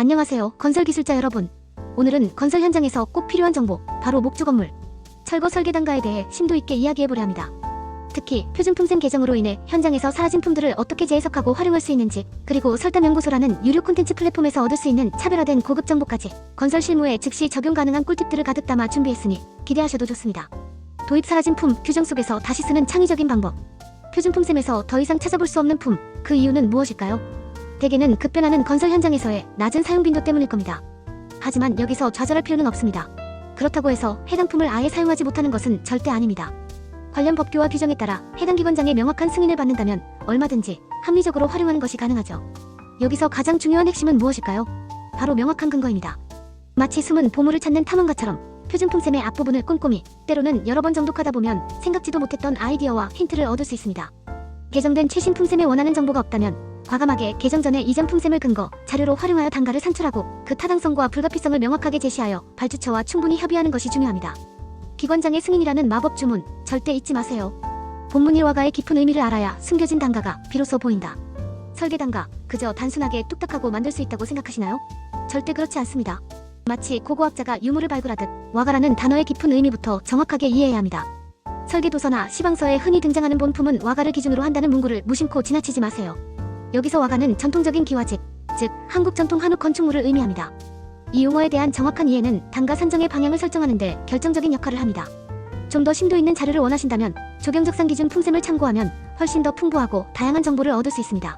안녕하세요. 건설 기술자 여러분. 오늘은 건설 현장에서 꼭 필요한 정보, 바로 목조 건물, 철거 설계 단가에 대해 심도 있게 이야기해보려 합니다. 특히 표준 품셈 개정으로 인해 현장에서 사라진 품들을 어떻게 재해석하고 활용할 수 있는지, 그리고 설담연구소라는 유료 콘텐츠 플랫폼에서 얻을 수 있는 차별화된 고급 정보까지 건설 실무에 즉시 적용 가능한 꿀팁들을 가득 담아 준비했으니 기대하셔도 좋습니다. 도입 사라진 품 규정 속에서 다시 쓰는 창의적인 방법. 표준 품셈에서 더 이상 찾아볼 수 없는 품, 그 이유는 무엇일까요? 대개는 급변하는 건설 현장에서의 낮은 사용 빈도 때문일 겁니다. 하지만 여기서 좌절할 필요는 없습니다. 그렇다고 해서 해당 품을 아예 사용하지 못하는 것은 절대 아닙니다. 관련 법규와 규정에 따라 해당 기관장의 명확한 승인을 받는다면 얼마든지 합리적으로 활용하는 것이 가능하죠. 여기서 가장 중요한 핵심은 무엇일까요? 바로 명확한 근거입니다. 마치 숨은 보물을 찾는 탐험가처럼 표준 품셈의 앞부분을 꼼꼼히 때로는 여러 번 정독하다 보면 생각지도 못했던 아이디어와 힌트를 얻을 수 있습니다. 개정된 최신 품셈에 원하는 정보가 없다면 과감하게 개정 전에 이전 품셈을 근거, 자료로 활용하여 단가를 산출하고 그 타당성과 불가피성을 명확하게 제시하여 발주처와 충분히 협의하는 것이 중요합니다. 기관장의 승인이라는 마법 주문 절대 잊지 마세요. 본문 일화가의 깊은 의미를 알아야 숨겨진 단가가 비로소 보인다. 설계 단가 그저 단순하게 뚝딱하고 만들 수 있다고 생각하시나요? 절대 그렇지 않습니다. 마치 고고학자가 유물을 발굴하듯 와가라는 단어의 깊은 의미부터 정확하게 이해해야 합니다. 설계 도서나 시방서에 흔히 등장하는 본품은 와가를 기준으로 한다는 문구를 무심코 지나치지 마세요. 여기서 와가는 전통적인 기와집, 즉 한국 전통 한옥 건축물을 의미합니다. 이 용어에 대한 정확한 이해는 단가 산정의 방향을 설정하는 데 결정적인 역할을 합니다. 좀 더 심도 있는 자료를 원하신다면 조경적산 기준 품셈을 참고하면 훨씬 더 풍부하고 다양한 정보를 얻을 수 있습니다.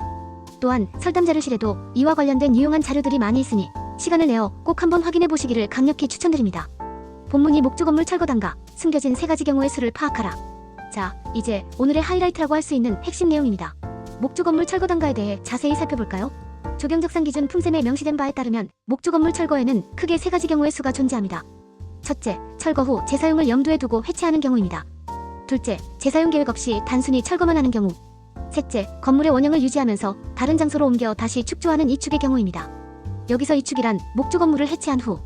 또한 설담 자료실에도 이와 관련된 유용한 자료들이 많이 있으니 시간을 내어 꼭 한번 확인해 보시기를 강력히 추천드립니다. 본문이 목조 건물 철거 단가, 숨겨진 세 가지 경우의 수를 파악하라. 자, 이제 오늘의 하이라이트라고 할 수 있는 핵심 내용입니다. 목조 건물 철거 단가에 대해 자세히 살펴볼까요? 조경적산 기준 품셈에 명시된 바에 따르면 목조 건물 철거에는 크게 세 가지 경우의 수가 존재합니다. 첫째, 철거 후 재사용을 염두에 두고 해체하는 경우입니다. 둘째, 재사용 계획 없이 단순히 철거만 하는 경우. 셋째, 건물의 원형을 유지하면서 다른 장소로 옮겨 다시 축조하는 이축의 경우입니다. 여기서 이축이란 목조 건물을 해체한 후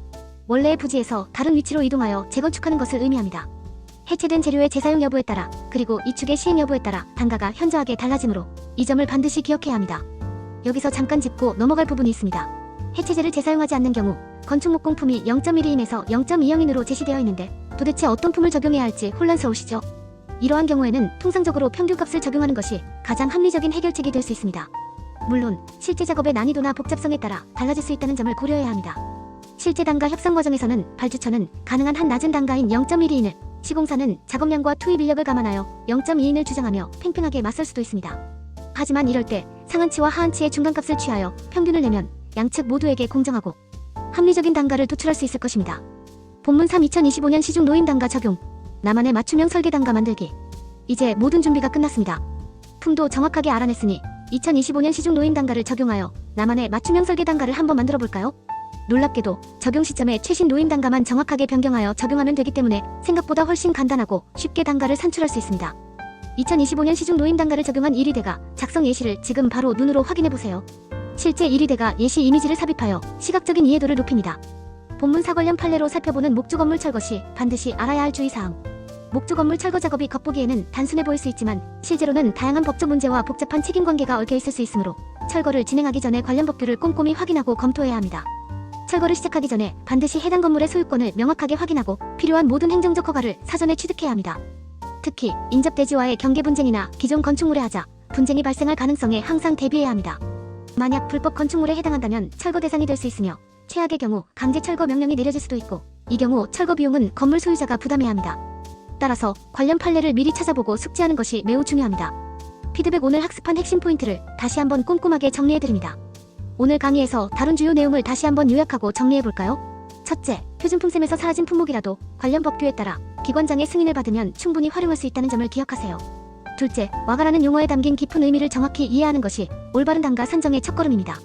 원래의 부지에서 다른 위치로 이동하여 재건축하는 것을 의미합니다. 해체된 재료의 재사용 여부에 따라 그리고 이축의 시행 여부에 따라 단가가 현저하게 달라지므로 이 점을 반드시 기억해야 합니다. 여기서 잠깐 짚고 넘어갈 부분이 있습니다. 해체제를 재사용하지 않는 경우 건축 목공 품이 0.1인에서 0.2영인으로 제시되어 있는데 도대체 어떤 품을 적용해야 할지 혼란스러우시죠? 이러한 경우에는 통상적으로 평균값을 적용하는 것이 가장 합리적인 해결책이 될 수 있습니다. 물론 실제 작업의 난이도나 복잡성에 따라 달라질 수 있다는 점을 고려해야 합니다. 실제 단가 협상 과정에서는 발주처는 가능한 한 낮은 단가인 0.1인을 시공사는 작업량과 투입 인력을 감안하여 0.2인을 주장하며 팽팽하게 맞설 수도 있습니다. 하지만 이럴 때 상한치와 하한치의 중간값을 취하여 평균을 내면 양측 모두에게 공정하고 합리적인 단가를 도출할 수 있을 것입니다. 본문 3 2025년 시중 노임 단가 적용 나만의 맞춤형 설계 단가 만들기 이제 모든 준비가 끝났습니다. 품도 정확하게 알아냈으니 2025년 시중 노임 단가를 적용하여 나만의 맞춤형 설계 단가를 한번 만들어 볼까요? 놀랍게도 적용 시점에 최신 노임 단가만 정확하게 변경하여 적용하면 되기 때문에 생각보다 훨씬 간단하고 쉽게 단가를 산출할 수 있습니다. 2025년 시중 노임 단가를 적용한 1위 대가 작성 예시를 지금 바로 눈으로 확인해 보세요. 실제 1위 대가 예시 이미지를 삽입하여 시각적인 이해도를 높입니다. 본문 사 관련 판례로 살펴보는 목조 건물 철거 시 반드시 알아야 할 주의사항. 목조 건물 철거 작업이 겉보기에는 단순해 보일 수 있지만 실제로는 다양한 법적 문제와 복잡한 책임 관계가 얽혀 있을 수 있으므로 철거를 진행하기 전에 관련 법규를 꼼꼼히 확인하고 검토해야 합니다. 철거를 시작하기 전에 반드시 해당 건물의 소유권을 명확하게 확인하고 필요한 모든 행정적 허가를 사전에 취득해야 합니다. 특히 인접 대지와의 경계 분쟁이나 기존 건축물의 하자, 분쟁이 발생할 가능성에 항상 대비해야 합니다. 만약 불법 건축물에 해당한다면 철거 대상이 될 수 있으며 최악의 경우 강제 철거 명령이 내려질 수도 있고 이 경우 철거 비용은 건물 소유자가 부담해야 합니다. 따라서 관련 판례를 미리 찾아보고 숙지하는 것이 매우 중요합니다. 피드백 오늘 학습한 핵심 포인트를 다시 한번 꼼꼼하게 정리해드립니다. 오늘 강의에서 다룬 주요 내용을 다시 한번 요약하고 정리해볼까요? 첫째, 표준 품셈에서 사라진 품목이라도 관련 법규에 따라 기관장의 승인을 받으면 충분히 활용할 수 있다는 점을 기억하세요. 둘째, 와가라는 용어에 담긴 깊은 의미를 정확히 이해하는 것이 올바른 단가 산정의 첫걸음입니다.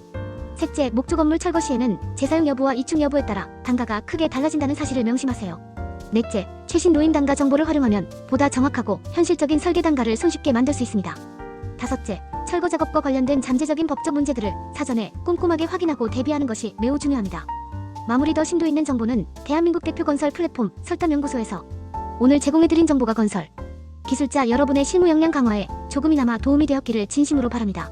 셋째, 목조 건물 철거 시에는 재사용 여부와 이축 여부에 따라 단가가 크게 달라진다는 사실을 명심하세요. 넷째, 최신 노임 단가 정보를 활용하면 보다 정확하고 현실적인 설계 단가를 손쉽게 만들 수 있습니다. 다섯째, 철거 작업과 관련된 잠재적인 법적 문제들을 사전에 꼼꼼하게 확인하고 대비하는 것이 매우 중요합니다. 마무리 더 심도 있는 정보는 대한민국 대표 건설 플랫폼 설담연구소에서 오늘 제공해드린 정보가 건설 기술자 여러분의 실무 역량 강화에 조금이나마 도움이 되었기를 진심으로 바랍니다.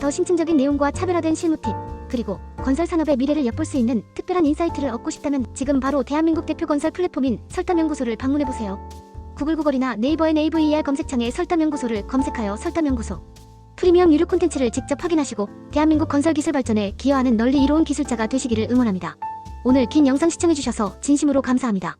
더 심층적인 내용과 차별화된 실무 팁 그리고 건설 산업의 미래를 엿볼 수 있는 특별한 인사이트를 얻고 싶다면 지금 바로 대한민국 대표 건설 플랫폼인 설담연구소를 방문해 보세요. 구글 구글이나 네이버의 네이버 검색창에 설담연구소를 검색하여 설담연구소 프리미엄 유료 콘텐츠를 직접 확인하시고 대한민국 건설 기술 발전에 기여하는 널리 이로운 기술자가 되시기를 응원합니다. 오늘 긴 영상 시청해주셔서 진심으로 감사합니다.